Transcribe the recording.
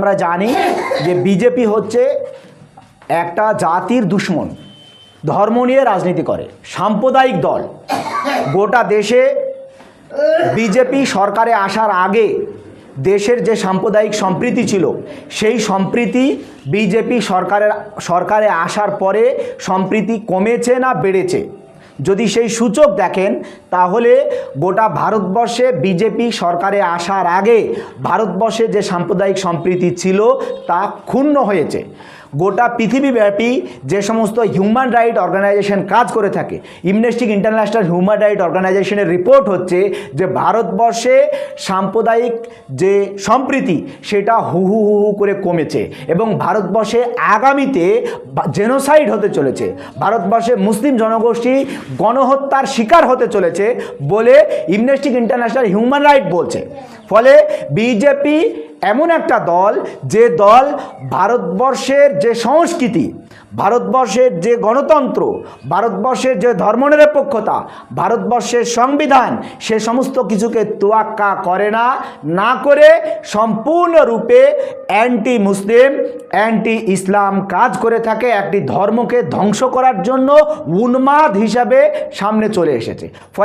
আমরা জানি যে বিজেপি হচ্ছে একটা জাতির দুশ্মন, ধর্ম নিয়ে রাজনীতি করে, সাম্প্রদায়িক দল। গোটা দেশে বিজেপি সরকারে আসার আগে দেশের যে সাম্প্রদায়িক সম্প্রীতি ছিল, সেই সম্প্রীতি বিজেপি সরকারের, সরকারে আসার পরে সম্প্রীতি কমেছে না বেড়েছে? যদি সেই সূচক দেখেন, তাহলে গোটা ভারতবর্ষে বিজেপি সরকারে আসার আগে ভারতবর্ষে যে সাম্প্রদায়িক সম্প্রীতি ছিল, তা ক্ষুণ্ণ হয়েছে। গোটা পৃথিবীব্যাপী যে সমস্ত হিউম্যান রাইট অর্গানাইজেশন কাজ করে থাকে ইমনেস্টিক ইন্টারন্যাশনাল হিউম্যান রাইট অর্গানাইজেশনের রিপোর্ট হচ্ছে যে ভারতবর্ষে সাম্প্রদায়িক যে সম্প্রীতি, সেটা হু হু হু হু করে কমেছে এবং ভারতবর্ষে আগামীতে জেনোসাইড হতে চলেছে। ভারতবর্ষে মুসলিম জনগোষ্ঠী গণহত্যার শিকার হতে চলেছে বলে ইমনেস্টিক ইন্টারন্যাশনাল হিউম্যান রাইট বলছে। ফলে বিজেপি এমন একটা দল, যে দল ভারতবর্ষের যে সংস্কৃতি ভারতবর্ষের যে গণতন্ত্র, ভারতবর্ষের যে ধর্মনিরপেক্ষতা, ভারতবর্ষের সংবিধান সে সমস্ত কিছুকে তোয়াক্কা করে না না করে সম্পূর্ণরূপে অ্যান্টি মুসলিম অ্যান্টি ইসলাম কাজ করে থাকে, একটি ধর্মকে ধ্বংস করার জন্য উন্মাদ হিসাবে সামনে চলে এসেছে। ফলে